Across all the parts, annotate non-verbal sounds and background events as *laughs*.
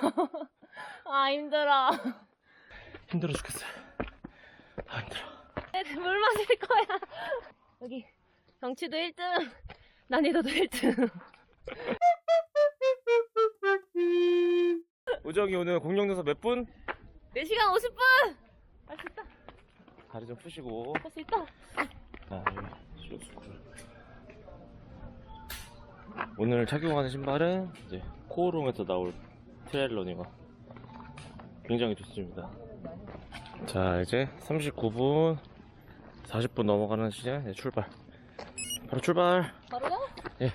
*laughs* 아 힘들어. 힘들어 죽겠어요. 아 힘들어. 물 마실 거야. 여기 경치도 1등, 난이도도 1등. 우정이 오늘 공룡에서 몇 분? 4시간 50분! 할 수 있다. 다리 좀 푸시고. 할 수 있다. 아, 쇼스쿨. 오늘 착용하는 신발은 이제 코오롱에서 나올 트레일러닝화. 굉장히 좋습니다. 자, 이제 39분, 40분 넘어가는 시간 이제 출발. 바로 출발. 바로요? 예.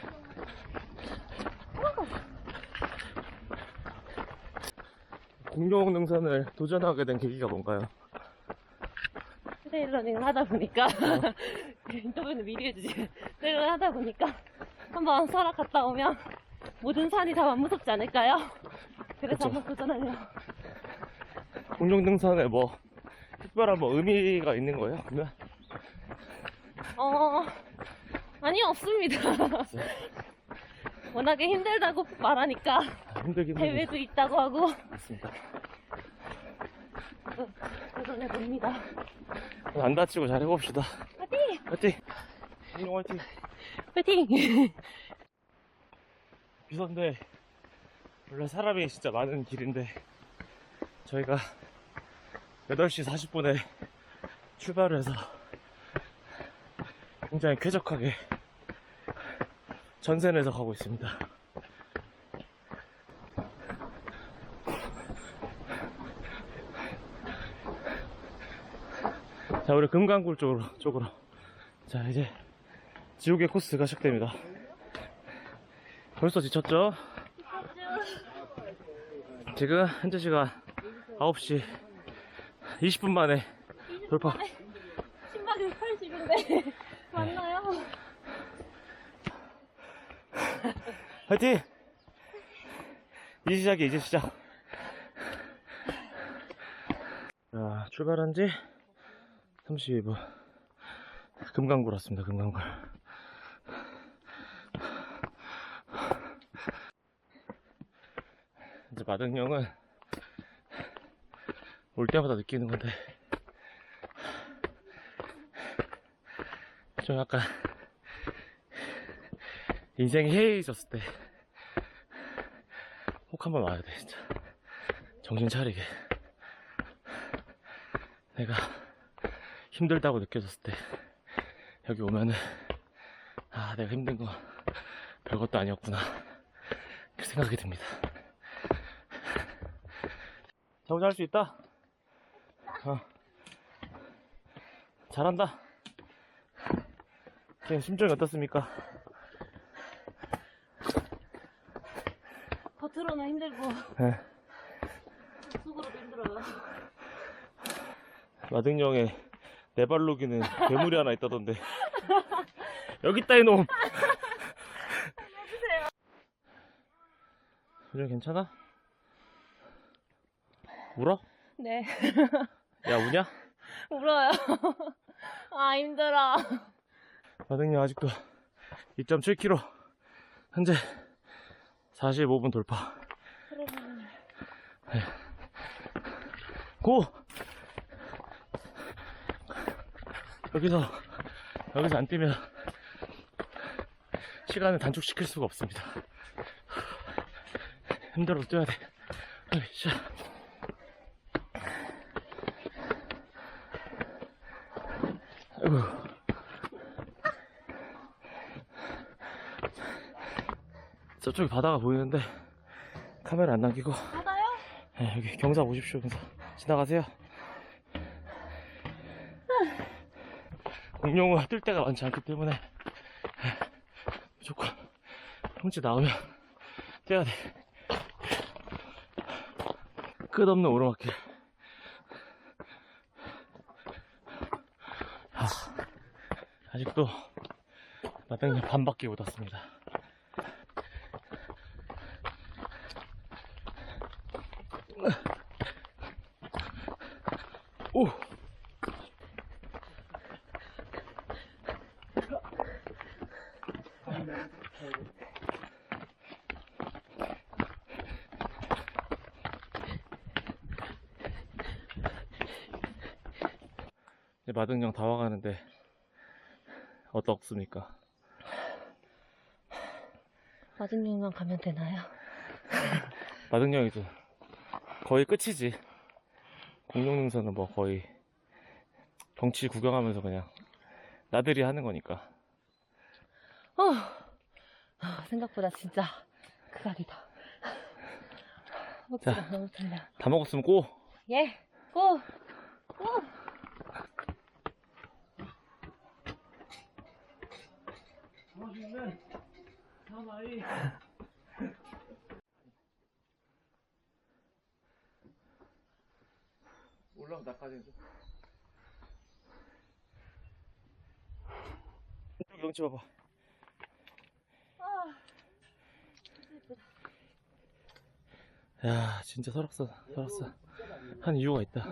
공룡 능선을 도전하게 된 계기가 뭔가요? 트레일러닝을 하다 보니까 *laughs* 인터뷰는 미리 해주지. 트레일러닝 하다 보니까 한번 설악 갔다 오면 모든 산이 다 무섭지 않을까요? 그래서 그쵸. 한번 도전하려고. 공룡 등산에 뭐 특별한 뭐 의미가 있는 거예요? 그러면 어, 아니요, 없습니다. *laughs* 워낙에 힘들다고 말하니까 힘들긴 대회도 있다고 하고 했습니다. 도전해 봅니다. 안 다치고 잘 해봅시다. 화이팅! 화이팅! 공룡 화이팅! 화이팅! 비선데 원래 사람이 진짜 많은 길인데 저희가 8시 40분에 출발을 해서 굉장히 쾌적하게 전線에서 가고 있습니다. 자, 우리 금강굴 쪽으로, 쪽으로. 자, 이제 지옥의 코스가 시작됩니다. 벌써 지쳤죠? 지금 현재 시간 9시 20분 만에 돌파. 신발이 80인데 *laughs* 맞나요? 화이팅! 이제 시작이야, 이제 시작. 자, 출발한 지 32분. 금강굴 왔습니다, 금강굴. 이제 마등령은 올 때마다 느끼는 건데, 좀 약간, 인생이 해이해졌을 때, 꼭 한번 와야 돼, 진짜. 정신 차리게. 내가 힘들다고 느껴졌을 때, 여기 오면은, 아, 내가 힘든 거 별것도 아니었구나. 그 생각이 듭니다. 자, 혼자 할수 있다? 어. 잘한다. 지금 심정이 어떻습니까? 겉으로는 힘들고 네. 속으로도 힘들어요. 마등령에 네 발로기는 괴물이 하나 있다던데 여기 있다 이놈 *laughs* 요즘 괜찮아? 울어? 네, 야 우냐? *laughs* 울어요. *laughs* 아 힘들어. 마등령 아직도 2.7km 현재 45분 돌파 고! 여기서 여기서 안 뛰면 시간을 단축시킬 수가 없습니다. 힘들어도 뛰어야 돼. 으쌰. 아이고. 저쪽에 바다가 보이는데 카메라 안 남기고. 바다요? 네, 여기 경사 보십시오 경사. 지나가세요. 공룡은 뜰 데가 많지 않기 때문에 무조건 평지 나오면 뛰어야 돼. 끝없는 오르막길. 아, 아직도 마당님 반바퀴 못 왔습니다 오! 이제 마등령 다 와가는데 어떻습니까? 마중령만 가면 되나요? *laughs* 마등령이죠. 거의 끝이지. 공룡능선은 뭐 거의 경치 구경하면서 그냥 나들이 하는 거니까. 어, 아, 생각보다 진짜 극악이다. 자. 너무 떨려. 다 먹었으면 고! 예, 올라오면 나까지 좀. 이쪽 경치 봐봐. 아, 야, 진짜 설악산, 설악산. 한 이유가 있다.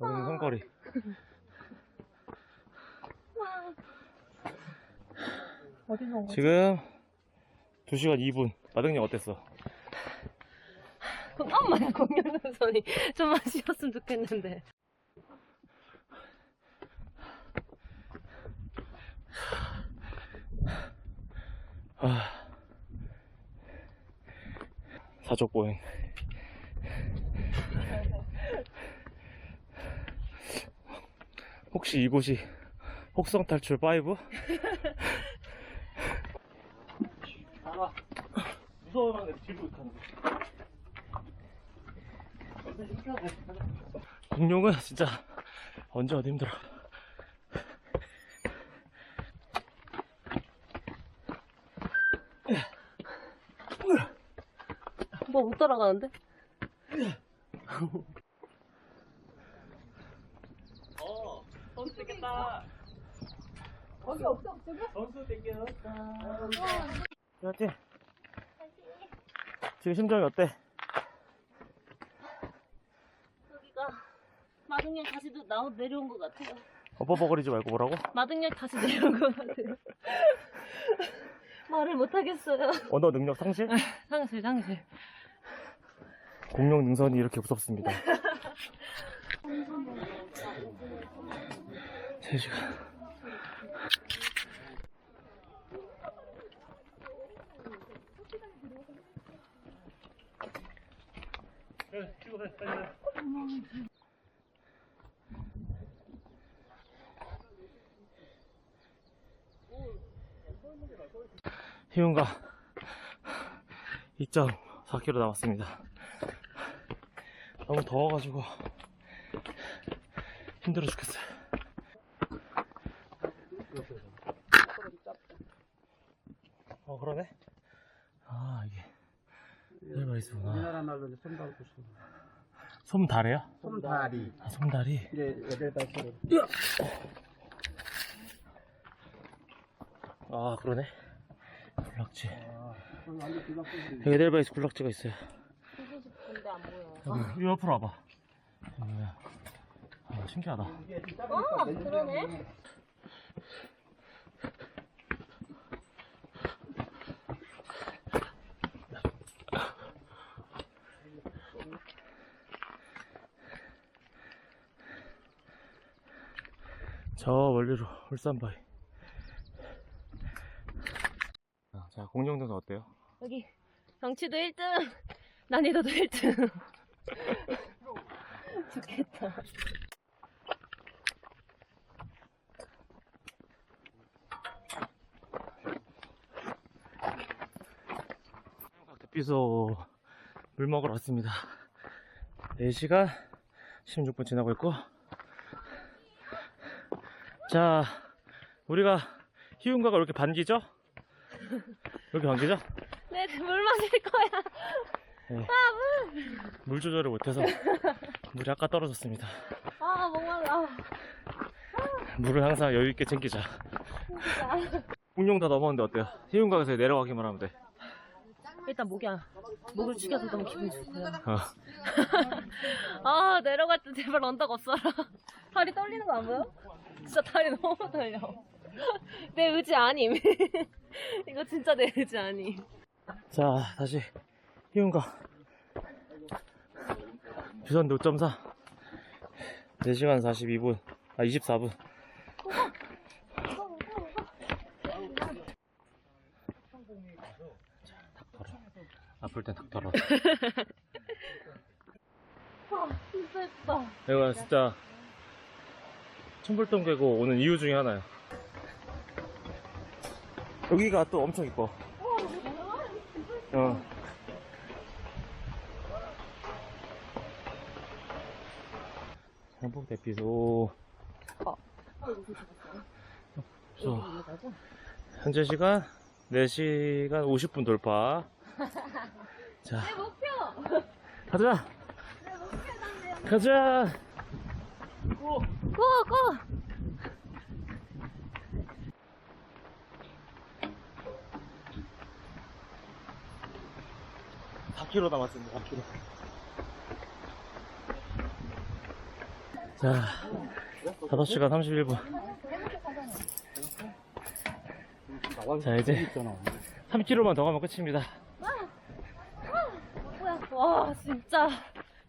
여기는 성거리. 어디 놓은 거지? 지금 2시간 2분. 마등령 어땠어? 그것만 공연능선이 좀만 쉬었으면 좋겠는데. 아. 사족 보행. 혹시 이곳이 혹성 탈출 5? *laughs* 공룡은 진짜 언제 어디 힘들어. 뭐 못 따라가는데? 어, 선수 뜯겠다. 거기 없어, 없어. 선수 뜯겠다. 그렇지. 지금 심정이 어때? 여기가 마등령 다시 나 내려온 것 같아요. 어버버거리지 말고 뭐라고? 마등령 다시 내려온 것 같아요. *laughs* 말을 못 하겠어요. 언어 능력 상실? 상실, 상실. 공룡 능선이 이렇게 무섭습니다. *laughs* 3시간. 희운가 2.4km 남았습니다. 너무 더워가지고 힘들어 죽겠어요. 어 그러네. 아 이게 엘바이스구나. 우리나라 말로 손다리 보시면 솜다래요? 솜다리 아 솜다리. 이제 여덟 발씩 아 그러네. 굴락지. 완전 뒤바꾸지 여기 에델바이스 굴락지가 있어요. 보고 싶은데 안 보여. 여기 이 옆으로 와봐. 아 신기하다. 아, 그러네. 저 멀리로 울산바위. 아, 자 공룡등산 어때요? 여기 경치도 1등, 난이도도 1등. *laughs* 좋겠다. 대피소 물 먹으러 왔습니다. 4시간 16분 지나고 있고 자 우리가 희운가가 이렇게 반기죠? 이렇게 반기죠? 네, 물 마실 거야. 네. 물 조절을 못해서 물이 아까 떨어졌습니다. 아, 목말라. 물을 항상 여유 있게 챙기자. 공룡 다 넘었는데 어때요? 희운가에서 내려가기만 하면 돼. 일단 목이야. 목을 죽여서 너무 기분이 좋고요. 어. *laughs* 아, 내려갈 때 제발 언덕 없어라. *laughs* 다리 떨리는 거 안 보여? 진짜 다리 너무 떨려. *laughs* 내 의지 아님. *laughs* 이거 진짜 내 의지 아님. 자 다시 희운가. 주선도 5.4 4시간 42분, 아, 24분. 아플 땐 닥터라. 아, *laughs* 진짜 예쁘다. 내가 진짜 첨불동 계곡 오는 이유 중에 하나야. 여기가 또 엄청 이뻐. 어. 행복 대피소. 어. 저, 현재 시간 4시간 50분 돌파. 자, 내 목표! 가자! 가자! 고! 고! 4km 남았습니다, 4km. 자, 5시간 31분. 자, 이제 3km만 더 가면 끝입니다. 와, 진짜.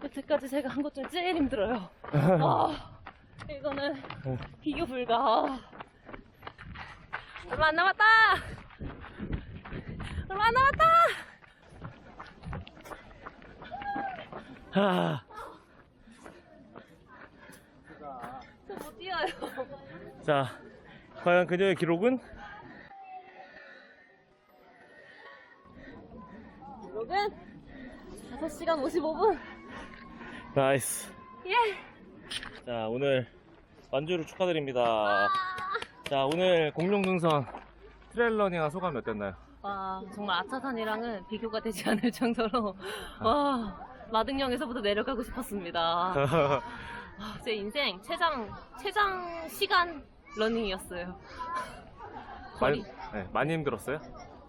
여태까지 제가 한 것 중에 제일 힘들어요. *laughs* 아, 이거는 비교 불가. 아. 얼마 안 남았다! 얼마 안 남았다! 하, 저못 뛰어요. 자, 과연 그녀의 기록은? 기록은 5시간 55분. 나이스. 예! 자, 오늘 완주를 축하드립니다. 자, 오늘 공룡능선 트레일러닝한 소감이 어땠나요? 와, 정말 아차산이랑은 비교가 되지 않을 정도로, 와, 마등령에서부터 내려가고 싶었습니다. *laughs* 아, 제 인생 최장, 최장 시간 러닝이었어요. 많이, 거리. 네, 많이 힘들었어요?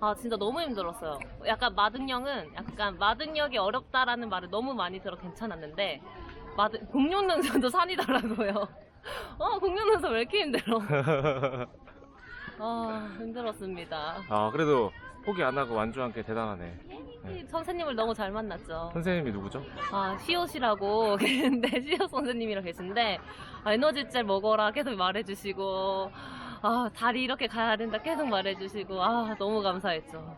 아, 진짜 너무 힘들었어요. 약간 마등령은 약간 마등력이 어렵다라는 말을 너무 많이 들어 괜찮았는데, 마등, 공룡능선도 산이더라고요. *laughs* 어, 공룡능선 왜 이렇게 힘들어? 아, *laughs* 힘들었습니다. 아, 그래도 포기 안 하고 완주한 게 대단하네. 이 선생님을 너무 잘 만났죠. 선생님이 누구죠? 아, 시옷이라고 계신데, *laughs* 시옷 선생님이랑 계신데, 아, 에너지젤 먹어라 계속 말해주시고, 아, 다리 이렇게 가야 된다 계속 말해주시고, 아, 너무 감사했죠.